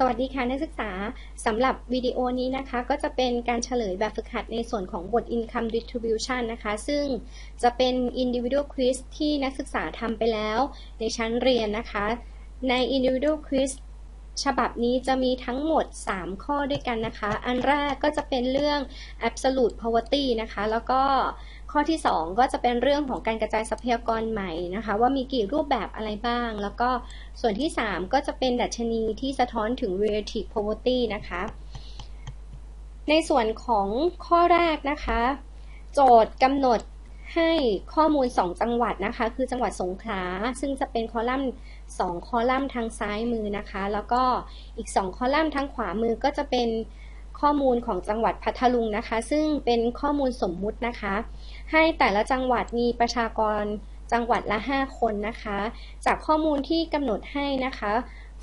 สวัสดีค่ะนักศึกษาสำหรับวิดีโอนี้นะคะก็จะเป็นการเฉลยแบบฝึกหัดในส่วนของบท income distribution นะคะ ซึ่งจะเป็น individual quiz ที่นักศึกษาทำไปแล้วในชั้นเรียนนะคะ ใน individual quiz ฉบับนี้จะมีทั้งหมด 3 ข้อด้วยกันนะคะ อันแรกก็จะเป็นเรื่อง absolute poverty นะคะ แล้วก็ ข้อที่ 2 ก็จะเป็นเรื่องของการกระจายทรัพยากรใหม่นะคะ ว่ามีกี่รูปแบบอะไรบ้าง แล้วก็ส่วนที่ 3 ก็จะเป็นดัชนีที่สะท้อนถึง relative poverty นะคะ ในส่วนของข้อแรกนะคะ โจทย์กำหนดให้ข้อมูล 2 จังหวัดนะคะ คือจังหวัดสงขลาซึ่งจะเป็นคอลัมน์ 2 คอลัมน์ทางซ้ายมือนะคะ แล้วก็อีก 2 คอลัมน์ทางขวามือก็จะเป็นข้อมูลของจังหวัดพัทลุงนะคะ ซึ่งเป็นข้อมูลสมมุตินะคะ ให้แต่ละจังหวัดมีประชากรจังหวัดละ 5 คนนะคะ จากข้อมูลที่กำหนดให้นะคะ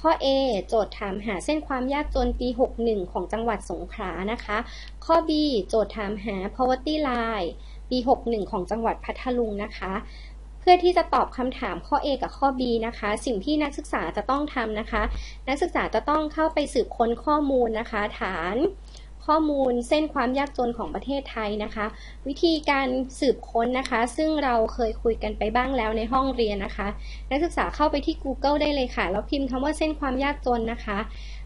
ข้อ A โจทย์ถามหาเส้นความยากจนปี 61 ของจังหวัดสงขลานะคะ ข้อ B โจทย์ถามหา poverty line ปี 61 ของจังหวัดพัทลุงนะคะ เพื่อที่จะตอบคำถามข้อ A กับข้อ B นะคะ สิ่งที่นักศึกษาจะต้องทำนะคะ นักศึกษาจะต้องเข้าไปสืบค้นข้อมูลนะคะ ฐาน ข้อมูลเส้นความยากจนของประเทศไทยนะคะ วิธีการสืบค้นนะคะ ซึ่งเราเคยคุยกันไปบ้างแล้วในห้องเรียนนะคะ นักศึกษาเข้าไปที่ Google ได้เลยค่ะ แล้วพิมพ์คำว่าเส้นความยากจนนะคะ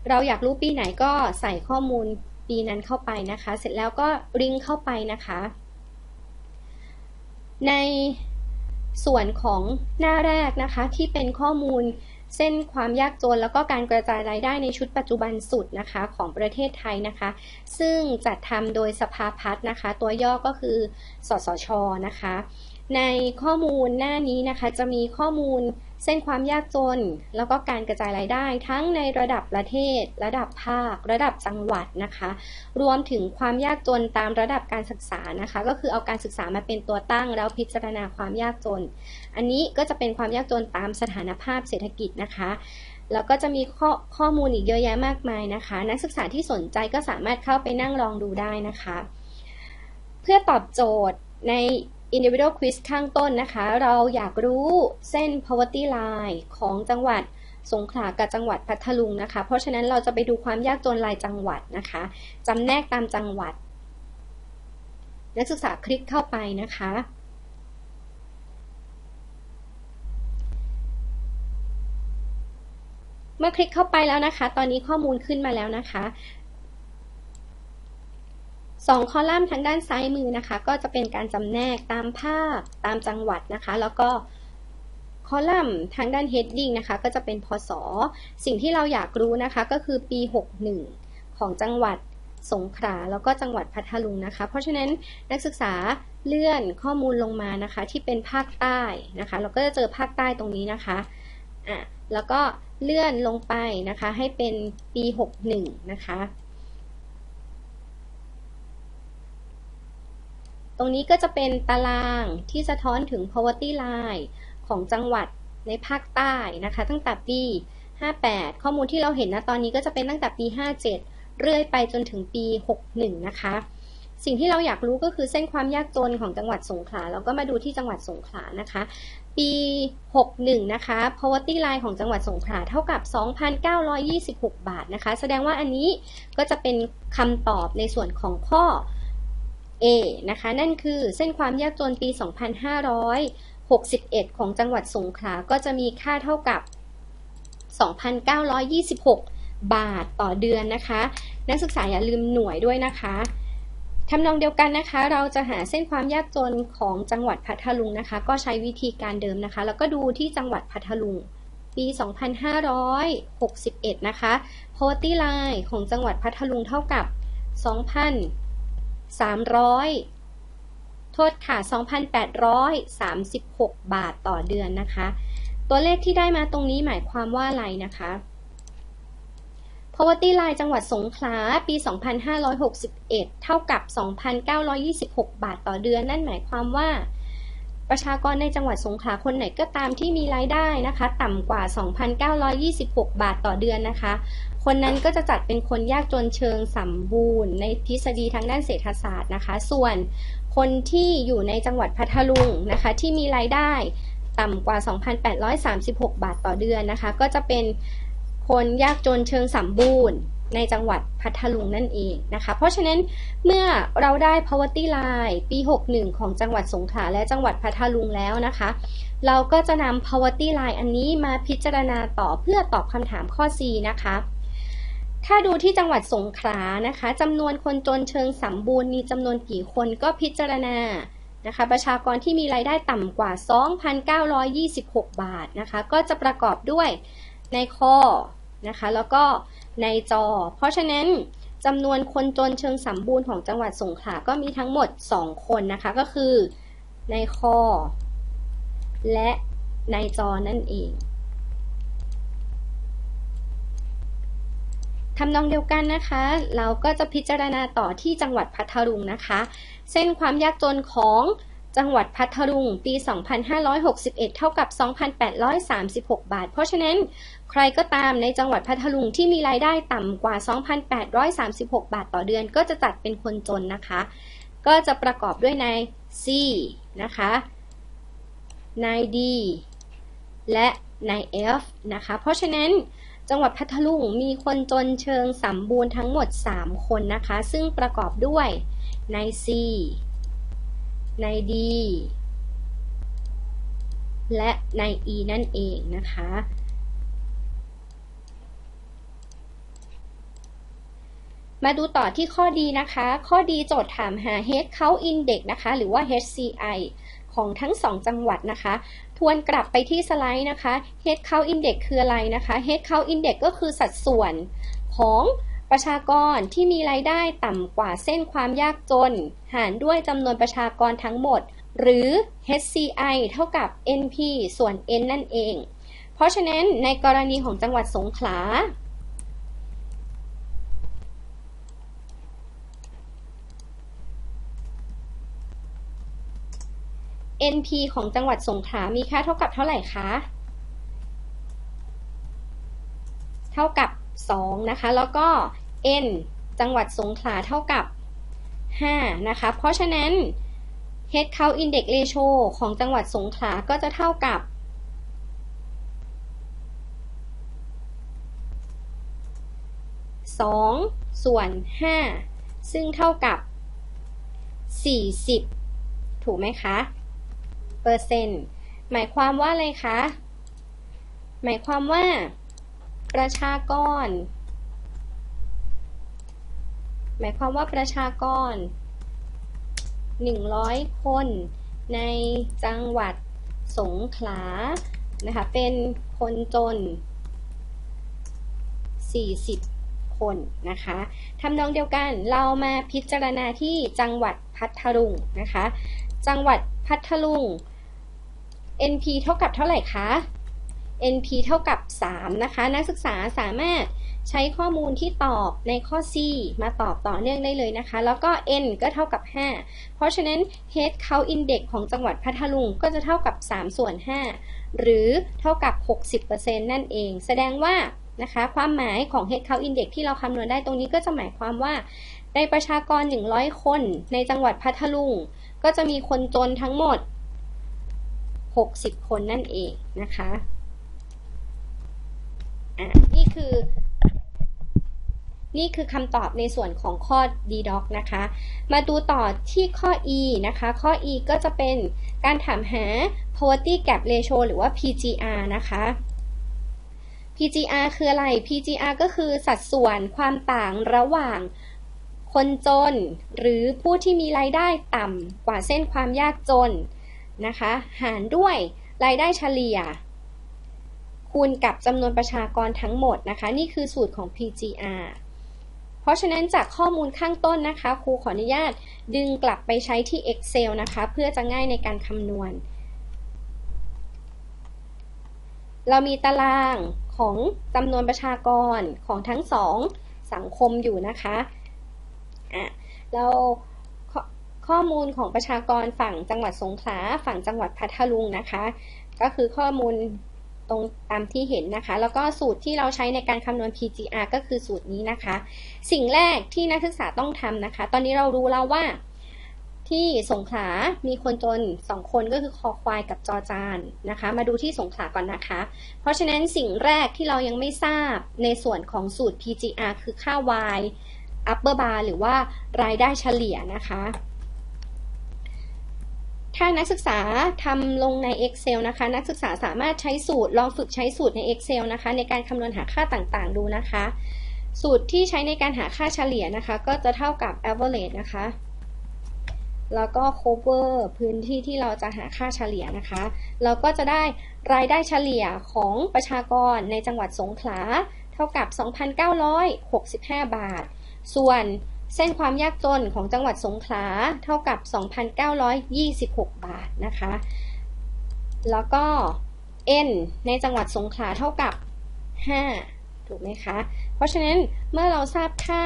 เราอยากรู้ปีไหนก็ใส่ข้อมูลปีนั้นเข้าไปนะคะ เสร็จแล้วก็ลิงก์เข้าไปนะคะ ในส่วนของหน้าแรกนะคะที่เป็นข้อมูล เส้นความยากจนแล้วก็การกระจายรายได้ในชุดปัจจุบันสุดนะคะของประเทศไทยนะคะ ซึ่งจัดทำโดยสภาพัฒน์นะคะ ตัวย่อก็คือ สสชนะคะ ในข้อมูลหน้านี้นะคะจะมีข้อมูล เส้นความยากจน แล้วก็การกระจายรายได้ทั้งในระดับประเทศ ระดับภาค ระดับจังหวัดนะคะ รวมถึงความยากจนตามระดับการศึกษานะคะ ก็คือเอาการศึกษามาเป็นตัวตั้งแล้วพิจารณาความยากจน อันนี้ก็จะเป็นความยากจนตามสถานภาพเศรษฐกิจนะคะแล้วก็จะมีข้อข้อมูลอีกเยอะแยะมากมายนะคะ นักศึกษาที่สนใจก็สามารถเข้าไปนั่งลองดูได้นะคะ เพื่อตอบโจทย์ใน individual quiz ข้างต้นนะคะ เราอยากรู้เส้น poverty line ของจังหวัดสงขลากับจังหวัดพัทลุงนะคะ เพราะฉะนั้นเราจะไปดูความยากจนรายจังหวัดนะคะจำแนกตามจังหวัด นักศึกษาคลิกเข้าไปนะคะ เมื่อคลิกเข้าไปแล้วนะคะ ตอนนี้ข้อมูลขึ้นมาแล้วนะคะ สองคอลัมน์ทางด้านซ้ายมือนะคะ ก็จะเป็นการจำแนกตามภาคตามจังหวัดนะคะ แล้วก็คอลัมน์ทางด้าน heading นะคะ ก็จะเป็นพศ สิ่งที่เราอยากรู้นะคะก็คือปี 61 ของจังหวัดสงขลาแล้วก็จังหวัดพัทลุงนะคะ เพราะฉะนั้นนักศึกษาเลื่อนข้อมูลลงมานะคะ ที่เป็นภาคใต้นะคะ เราก็จะเจอภาคใต้ตรงนี้นะคะอะแล้วก็เลื่อนลงไปนะคะ ให้เป็นปี 61 นะคะ ตรงนี้ก็จะเป็นตารางที่สะท้อนถึง poverty line ของจังหวัดในภาคใต้นะคะ ตั้งแต่ปี 58 ข้อมูลที่เราเห็นนะตอนนี้ก็จะเป็นตั้งแต่ปี 57 เรื่อยไปจนถึงปี 61 นะคะ สิ่งที่เราอยากรู้ก็คือเส้นความยากจนของจังหวัดสงขลาเราก็มาดูที่จังหวัดสงขลานะคะ ปี 61 นะคะ poverty line ของจังหวัดสงขลาเท่ากับ 2,926 บาทนะคะ แสดงว่าอันนี้ก็จะเป็นคำตอบในส่วนของข้อ A นะคะ นั่นคือเส้นความยากจนปี 2561 ของจังหวัดสงขลา ก็จะมีค่าเท่ากับ 2,926 บาทต่อเดือนนะคะ นักศึกษาอย่าลืมหน่วยด้วยนะคะทำนองเดียวกันนะคะ เราจะหาเส้นความยากจนของจังหวัดพัทลุงนะคะ ก็ใช้วิธีการเดิมนะคะ แล้วก็ดูที่จังหวัดพัทลุงปี 2561 นะคะ poverty line ของจังหวัดพัทลุงเท่ากับ 2,000 300 โทษค่ะ 2,836 บาทต่อเดือนนะคะ ตัวเลขที่ได้มาตรงนี้หมายความว่าอะไรนะคะ poverty line จังหวัดสงขลา ปี 2561 เท่ากับ 2,926 บาทต่อเดือน นั่นหมายความว่า ประชากรในจังหวัดสงขลาคนไหนก็ตามที่มีรายได้นะคะ ต่ำกว่า 2,926 บาทต่อเดือนนะคะ คนนั้นก็จะจัดเป็นคนยากจนเชิงสมบูรณ์ ในทฤษฎีทางด้านเศรษฐศาสตร์นะคะ ส่วนคนที่อยู่ในจังหวัดพัทลุงนะคะ ที่มีรายได้ต่ำกว่า 2,836 บาทต่อเดือนนะคะ ก็จะเป็นคนยากจนเชิงสมบูรณ์ ในจังหวัดพัทลุงนั่นเองนะคะ เพราะฉะนั้นเมื่อเราได้ poverty line ปี 61 ของจังหวัดสงขลาและจังหวัดพัทลุงแล้วนะคะ เราก็จะนำ poverty line อันนี้มาพิจารณาต่อเพื่อตอบคำถามข้อ C นะคะ ถ้าดูที่จังหวัดสงขลานะคะจำนวนคนจนเชิงสมบูรณ์มีจำนวนกี่คนก็พิจารณานะคะประชากรที่มีรายได้ต่ำกว่า 2,926 บาทนะคะ ก็จะประกอบด้วยในข้อนะคะ แล้วก็ ในจอ เพราะฉะนั้นจำนวนคนจนเชิงสมบูรณ์ของจังหวัดสงขลาก็มีทั้งหมด 2 คนนะคะ ก็คือในข้อและในจอนั่นเองทำนองเดียวกันนะคะ เราก็จะพิจารณาต่อที่จังหวัดพัทลุงนะคะ เส้นความยากจนของจังหวัดพัทลุงปี 2561 เท่ากับ 2,836 บาท เพราะฉะนั้น ใครก็ตามในจังหวัดพัทลุงที่มีรายได้ต่ำกว่า 2,836 บาทต่อเดือน ก็จะจัดเป็นคนจนนะคะ ก็จะประกอบด้วยนาย C นะคะ นาย D และนาย F นะคะ เพราะฉะนั้นจังหวัดพัทลุงมีคนจนเชิงสมบูรณ์ทั้งหมด 3 คนนะคะ ซึ่งประกอบด้วยนาย C นาย D และนาย E นั่นเองนะคะ มาดูต่อที่ข้อดีนะคะ ข้อดีโจทย์ถามหา Head Count Index นะคะ หรือว่า HCI ของทั้ง 2 จังหวัดนะคะ ทวนกลับไปที่สไลด์นะคะ Head Count Index คืออะไรนะคะ Head Count Index ก็คือสัดส่วนของประชากรที่มีรายได้ต่ำกว่าเส้นความยากจน หารด้วยจำนวนประชากรทั้งหมด หรือ HCI เท่ากับ NP ส่วน N นั่นเอง เพราะฉะนั้นในกรณีของจังหวัดสงขลา NP ของจังหวัดสงขลา มีค่าเท่ากับเท่าไหร่คะ เท่ากับ 2 นะคะ แล้วก็ N จังหวัดสงขลาเท่ากับ 5 นะคะ เพราะฉะนั้น Head Count Index Ratio ของจังหวัดสงขลา ก็จะเท่ากับ2ส่วน 5 ซึ่งเท่ากับ 40 ถูกไหมคะ เปอร์เซนต์หมายความว่าอะไรคะ หมายความว่า ประชากร หมายความว่าประชากร 100 คนในจังหวัดสงขลา นะคะ เป็นคนจน 40 คนนะคะทำนองเดียวกันเรามาพิจารณาที่จังหวัดพัทลุงนะคะ จังหวัดพัทลุง NP เท่ากับเท่าไหร่คะ NP เท่ากับ 3 นะคะ นักศึกษาสามารถใช้ข้อมูลที่ตอบในข้อ C มาตอบต่อเนื่องได้เลยนะคะ แล้วก็ N ก็เท่ากับ 5 เพราะฉะนั้น Head Count Index ของจังหวัดพัทลุงก็จะเท่ากับ 3 ส่วน 5 หรือเท่ากับ 60%นั่นเอง แสดงว่านะคะความหมายของ Head Count Index ที่เราคำนวณได้ตรงนี้ก็จะหมายความว่า ในประชากร 100 คนในจังหวัดพัทลุงก็จะมีคนจนทั้งหมด 60 คนนั่นเองนะคะอะนี่คือ นี่คือคำตอบในส่วนของข้อ d d o c นะคะ มาดูต่อที่ข้อ e นะคะ ข้อ e ก็จะเป็นการถามหา poverty gap ratio หรือว่า PGR นะคะ PGR คืออะไร PGR ก็คือสัดส่วนความต่างระหว่างคนจน หรือผู้ที่มีรายได้ต่ำกว่าเส้นความยากจน นะคะ หารด้วยรายได้เฉลี่ย คูณกับจำนวนประชากรทั้งหมดนะคะ นี่คือสูตรของ PGR เพราะฉะนั้นจากข้อมูลข้างต้นนะคะ ครูขออนุญาตดึงกลับไปใช้ที่ Excel นะคะ เพื่อจะง่ายในการคำนวณ เรามีตารางของจำนวนประชากรของทั้งสองสังคมอยู่นะคะ อะ เรา ข้อมูลของประชากรฝั่งจังหวัดสงขลาฝั่งจังหวัดพัทลุงนะคะ ก็คือข้อมูลตรงตามที่เห็นนะคะ แล้วก็สูตรที่เราใช้ในการคำนวณ PGR ก็คือสูตรนี้นะคะ สิ่งแรกที่นักศึกษาต้องทำนะคะ ตอนนี้เรารู้แล้วว่าที่สงขลา มีคนจน 2 คนก็คือคอควายกับจอจานนะคะ มาดูที่สงขลาก่อนนะคะ เพราะฉะนั้นสิ่งแรกที่เรายังไม่ทราบในส่วนของสูตร PGR คือค่า Y upper bar หรือว่ารายได้เฉลี่ยนะคะ ถ้านักศึกษาทำลงใน Excel นะคะ นักศึกษาสามารถใช้สูตรลองฝึกใช้สูตรใน Excel นะคะ ในการคำนวณหาค่าต่างๆ ดูนะคะ สูตรที่ใช้ในการหาค่าเฉลี่ยนะคะ ก็จะเท่ากับ average นะคะ แล้วก็ cover พื้นที่ที่เราจะหาค่าเฉลี่ยนะคะ เราก็จะได้รายได้เฉลี่ยของประชากรในจังหวัดสงขลาเท่ากับ 2,965 บาท ส่วน เส้นความยากจนของจังหวัดสงขลาเท่ากับ 2,926 บาทนะคะ แล้วก็ n ในจังหวัดสงขลาเท่ากับ 5 ถูกไหมคะ เพราะฉะนั้นเมื่อเราทราบค่า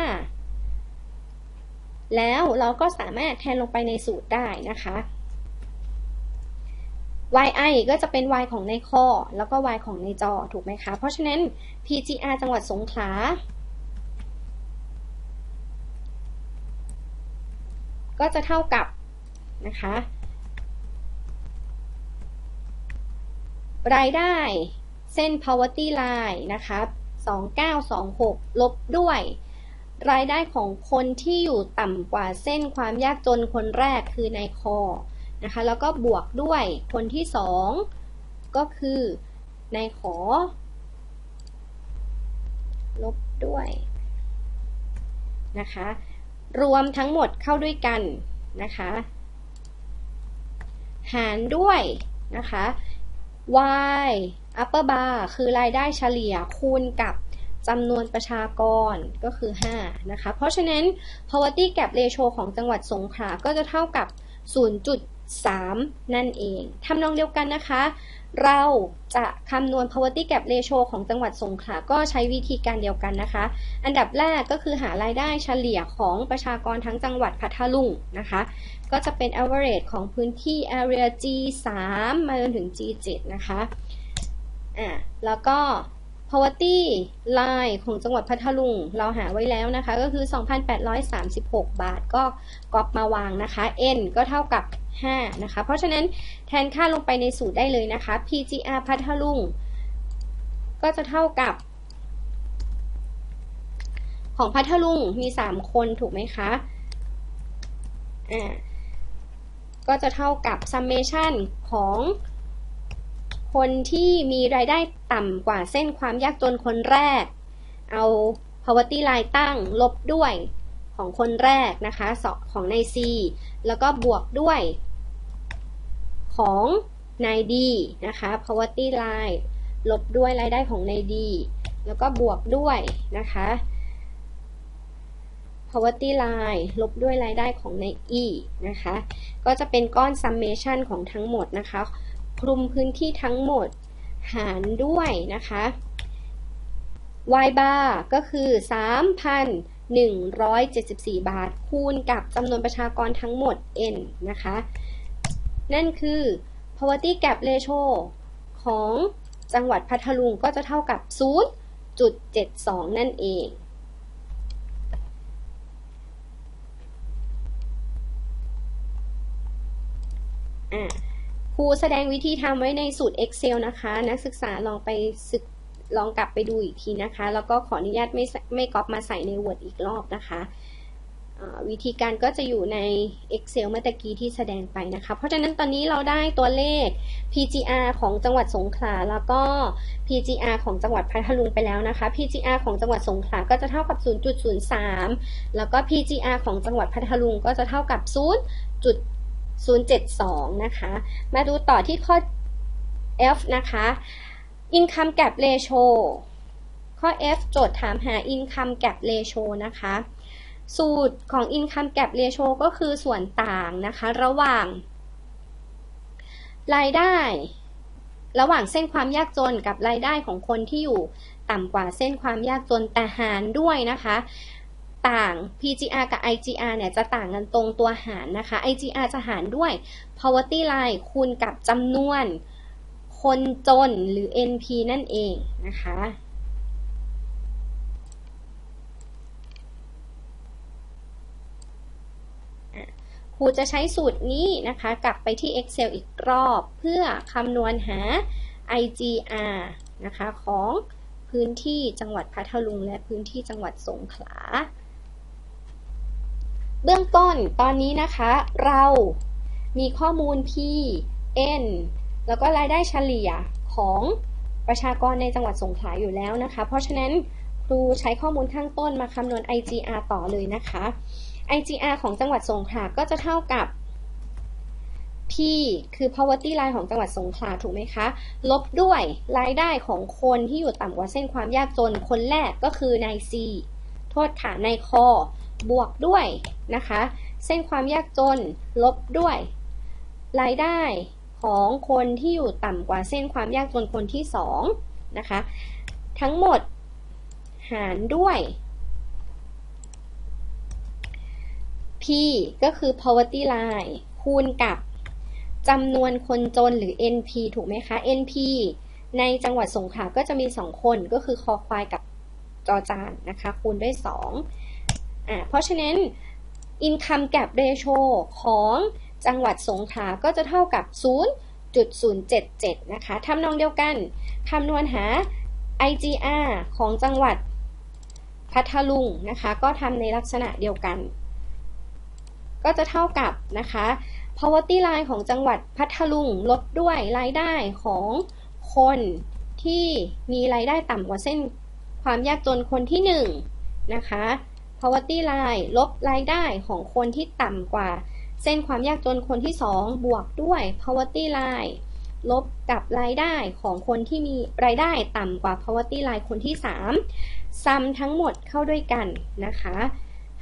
แล้วเราก็สามารถแทนลงไปในสูตรได้นะคะ yi ก็จะเป็น y ของในข้อ แล้วก็ y ของในจอ ถูกไหมคะ เพราะฉะนั้น pgr จังหวัดสงขลา ก็จะเท่ากับนะคะรายได้เส้น poverty line นะคะ2926 ลบด้วย รายได้ของคนที่อยู่ต่ำกว่าเส้นความยากจนคนแรกคือในคอนะคะ แล้วก็บวกด้วยคนที่สองก็คือในขอ ลบด้วยนะคะ รวมทั้งหมดเข้าด้วยกันนะคะ หารด้วยนะคะ y upper bar คือรายได้เฉลี่ยคูณกับจำนวนประชากรก็คือ 5 นะคะ เพราะฉะนั้น poverty gap ratio ของจังหวัดสงขลาก็จะเท่ากับ 0.3 นั่นเอง ทำนองเดียวกันนะคะ เราจะคำนวณ poverty gap ratio ของจังหวัดสงขลาก็ใช้วิธีการเดียวกันนะคะ อันดับแรกก็คือหารายได้เฉลี่ยของประชากรทั้งจังหวัดพัทลุงนะคะ ก็จะเป็น average ของพื้นที่ area G3 มาจนถึง G7 นะคะอ่าแล้วก็ poverty line ของจังหวัดพัทลุง เราหาไว้แล้วนะคะ ก็คือ 2,836 บาทก็กรอบมาวางนะคะ n ก็เท่ากับ 5นะคะ เพราะฉะนั้นแทนค่าลงไปในสูตรได้เลยนะคะ pgr พัทลุง ก็จะเท่ากับ ของพัทลุงมี 3 คนถูกไหมคะ อ่า ก็จะเท่ากับ summation ของคนที่มีรายได้ต่ำกว่าเส้นความยากจนคนแรก เอา poverty line ตั้งลบด้วย ของคนแรกนะคะของนาย C แล้วก็บวกด้วย ของนาย D นะคะ poverty line ลบด้วยรายได้ของนาย D แล้วก็บวกด้วยนะคะ poverty line ลบด้วยรายได้ของใน E นะคะ ก็จะเป็นก้อน summation ของทั้งหมดนะคะ คลุมพื้นที่ทั้งหมดหารด้วยนะคะ y bar ก็คือ 174 บาท คูณกับจำนวนประชากรทั้งหมด n นะคะ นั่นคือ poverty gap ratio ของจังหวัดพัทลุงก็จะเท่ากับ 0.72 นั่นเองอ่าครูแสดงวิธีทำไว้ในสูตร Excel นะคะ นักศึกษาลองไปศึก ลองกลับไปดูอีกทีนะคะ แล้วก็ขออนุญาตไม่ไม่ก๊อปมาใส่ใน Word อีกรอบนะคะวิธีการก็จะอยู่ใน Excel เมื่อกี้ที่แสดงไปนะคะ เพราะฉะนั้นตอนนี้เราได้ตัวเลข PGR ของจังหวัดสงขลาแล้วก็ PGR ของจังหวัดพัทลุงไปแล้วนะคะ PGR ของจังหวัดสงขลาก็จะเท่ากับ 0.03 แล้วก็ PGR ของจังหวัดพัทลุงก็จะเท่ากับ 0. 072 นะคะ มาดูต่อที่ข้อ F นะคะ income gap ratio ข้อ F โจทย์ถามหา income gap ratio นะคะ สูตรของ income gap ratio ก็คือส่วนต่างนะคะ ระหว่าง รายได้ ระหว่างเส้นความยากจนกับรายได้ของคนที่อยู่ต่ำกว่าเส้นความยากจนแต่หารด้วยนะคะ ต่าง PGR กับ IGR เนี่ยจะต่างกันตรงตัวหารนะคะ IGR จะหารด้วย poverty line คูณกับจำนวน คนจนหรือ NP นั่นเองนะคะ ครูจะใช้สูตรนี้นะคะ กลับไปที่ Excel อีกรอบเพื่อคำนวณหา IGR นะคะของพื้นที่จังหวัดพัทลุงและพื้นที่จังหวัดสงขลา เบื้องต้นตอนนี้นะคะ เรามีข้อมูล P N แล้วก็รายได้เฉลี่ยของประชากรในจังหวัดสงขลาอยู่แล้วนะคะ เพราะฉะนั้นครูใช้ข้อมูลข้างต้นมาคำนวณ IGR ต่อเลยนะคะ IGR ของจังหวัดสงขลาก็จะเท่ากับ P คือ poverty line ของจังหวัดสงขลาถูกไหมคะ ลบด้วยรายได้ของคนที่อยู่ต่ำกว่าเส้นความยากจน คนแรกก็คือนาย C โทษค่ะนายคอบวกด้วยนะคะ เส้นความยากจน ลบด้วย รายได้ ของคนที่อยู่ต่ำกว่าเส้นความยากจนคนที่2นะคะ ทั้งหมดหารด้วย P ก็คือ poverty line คูณกับจำนวนคนจนหรือ NP ถูกไหมคะ NP ในจังหวัดสงขลาก็จะมี 2 คนก็คือคอควายกับจอจานนะคะ คูณด้วย2อ่าเพราะฉะนั้น income gap ratio ของ จังหวัดสงขลาก็จะเท่ากับ 0.077 นะคะทำนองเดียวกันคำนวณหา IGR ของจังหวัดพัทลุงนะคะ ก็ทำในลักษณะเดียวกัน ก็จะเท่ากับนะคะ poverty line ของจังหวัดพัทลุงลดด้วยรายได้ของคนที่มีรายได้ต่ำกว่าเส้นความยากจนคนที่1นนะคะ poverty line ลบรายได้ของคนที่ต่ำกว่า เส้นความยากจนคนที่ 2 บวกด้วย poverty line ลบกับรายได้ของคนที่มีรายได้ต่ำกว่า poverty line คนที่ 3ซ้ำทั้งหมดเข้าด้วยกันนะคะ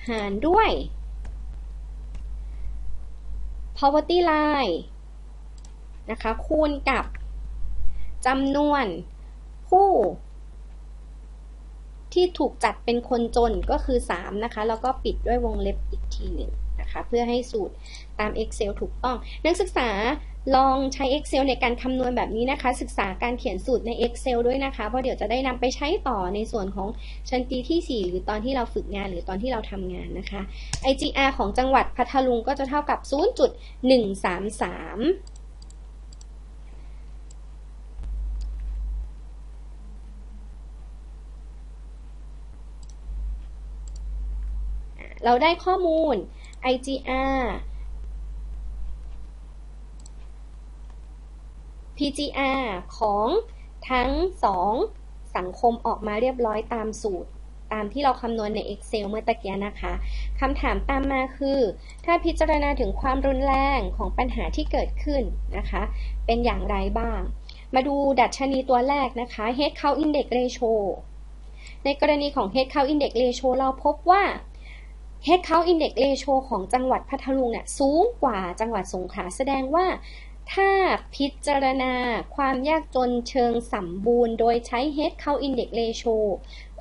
หารด้วย poverty line นะคะคูณกับจำนวนผู้ ที่ถูกจัดเป็นคนจนก็คือ 3 นะคะ แล้วก็ปิดด้วยวงเล็บอีกทีหนึ่ง นะคะ เพื่อให้สูตรตาม Excel ถูกต้อง นักศึกษาลองใช้ Excel ในการคำนวณแบบนี้นะคะ ศึกษาการเขียนสูตรใน Excel ด้วยนะคะ เพราะเดี๋ยวจะได้นำไปใช้ต่อในส่วนของชั้นปีที่ 4 หรือตอนที่เราฝึกงานหรือตอนที่เราทำงานนะคะ IGR ของจังหวัดพัทลุงก็จะเท่ากับ 0.133เราได้ข้อมูล IGR PGR ของทั้งสองสังคมออกมาเรียบร้อยตามสูตร ตามที่เราคำนวณใน Excel เมื่อตะกี้นะคะคำถามตามมาคือ ถ้าพิจารณาถึงความรุนแรงของปัญหาที่เกิดขึ้นนะคะ เป็นอย่างไรบ้าง มาดูดัชนีตัวแรกนะคะ Head Count Index Ratio ในกรณีของ Head Count Index Ratio เราพบว่า Head Count Index Ratio ของจังหวัดพัทลุงเนี่ยสูงกว่าจังหวัดสงขลาแสดงว่า ถ้าพิจารณาความยากจนเชิงสมบูรณ์ โดยใช้ Head Count Index Ratio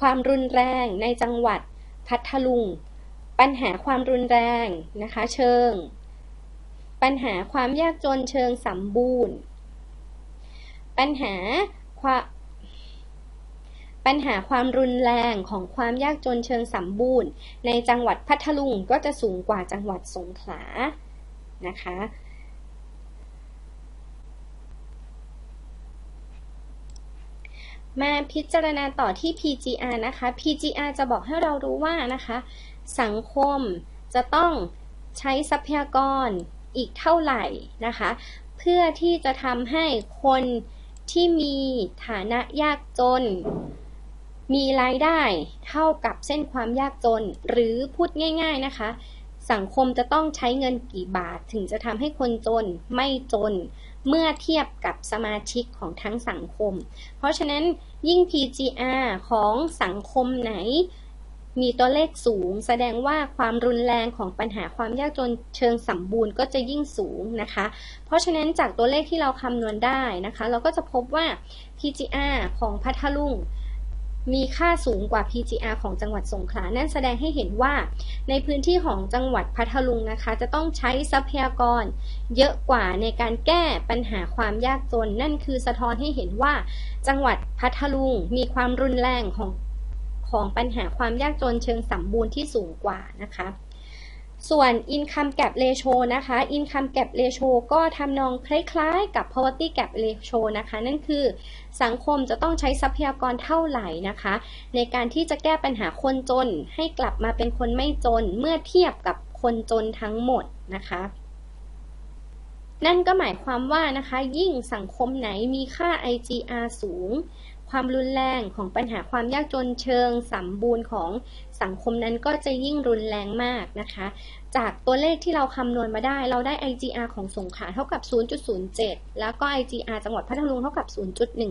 ความรุนแรงในจังหวัดพัทลุง ปัญหาความรุนแรงนะคะเชิง ปัญหาความยากจนเชิงสมบูรณ์ ปัญหาความ ปัญหาความรุนแรงของความยากจนเชิงสมบูรณ์ ในจังหวัดพัทลุงก็จะสูงกว่าจังหวัดสงขลานะคะมาพิจารณาต่อที่ PGR นะคะ PGR จะบอกให้เรารู้ว่านะคะ สังคมจะต้องใช้ทรัพยากรอีกเท่าไหร่นะคะ เพื่อที่จะทำให้คนที่มีฐานะยากจน มีรายได้เท่ากับเส้นความยากจน หรือพูดง่าย ๆนะคะ สังคมจะต้องใช้เงินกี่บาทถึงจะทำให้คนจนไม่จน เมื่อเทียบกับสมาชิกของทั้งสังคม เพราะฉะนั้นยิ่ง PGR ของสังคมไหน มีตัวเลขสูง แสดงว่าความรุนแรงของปัญหาความยากจนเชิงสมบูรณ์ก็จะยิ่งสูงนะคะ เพราะฉะนั้นจากตัวเลขที่เราคำนวณได้นะคะ เราก็จะพบว่า PGR ของพัทลุง มีค่าสูงกว่า PGR ของจังหวัดสงขลา นั่นแสดงให้เห็นว่า ในพื้นที่ของจังหวัดพัทลุงนะคะ จะต้องใช้ทรัพยากร เยอะกว่าในการแก้ปัญหาความยากจน นั่นคือสะท้อนให้เห็นว่า จังหวัดพัทลุงมีความรุนแรงของของปัญหาความยากจนเชิงสัมบูรณ์ที่สูงกว่านะคะ ส่วน income gap ratio นะคะ income gap ratio ก็ทำนองคล้ายๆ กับ poverty gap ratio นะคะ นั่นคือสังคมจะต้องใช้ทรัพยากรเท่าไหร่นะคะ ในการที่จะแก้ปัญหาคนจนให้กลับมาเป็นคนไม่จนเมื่อเทียบกับคนจนทั้งหมดนะคะ นั่นก็หมายความว่านะคะ ยิ่งสังคมไหนมีค่า IGR สูง ความรุนแรงของปัญหาความยากจนเชิงสมบูรณ์ของสังคมนั้นก็จะยิ่งรุนแรงมากนะคะ จากตัวเลขที่เราคำนวณมาได้ เราได้ IGR ของสงขลาเท่ากับ 0.07 แล้วก็ IGR จังหวัดพัทลุงเท่ากับ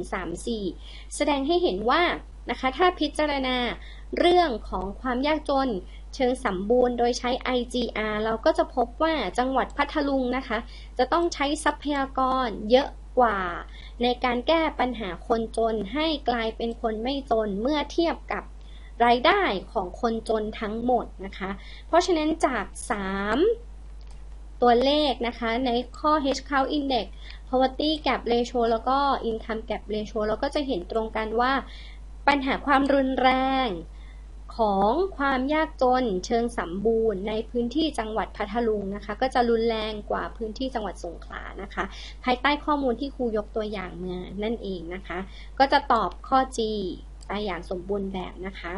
0.134 แสดงให้เห็นว่านะคะถ้าพิจารณาเรื่องของความยากจนเชิงสมบูรณ์โดยใช้ IGR เราก็จะพบว่าจังหวัดพัทลุงนะคะ จะต้องใช้ทรัพยากรเยอะ กว่า ในการแก้ปัญหาคนจนให้กลายเป็นคนไม่จนเมื่อเทียบกับรายได้ของคนจนทั้งหมดนะคะ เพราะฉะนั้นจาก 3 ตัวเลขนะคะในข้อ H count index poverty gap ratio แล้วก็ income gap ratio เราก็จะเห็นตรงกันว่า ปัญหาความรุนแรง ของความยากจนเชิงสมบูรณ์ ในพื้นที่จังหวัดพัทลุงนะคะ ก็จะรุนแรงกว่าพื้นที่จังหวัดสงขลานะคะ ภายใต้ข้อมูลที่ครูยกตัวอย่างมานั่นเองนะคะ ก็จะตอบข้อ G ไปอย่างสมบูรณ์แบบนะคะ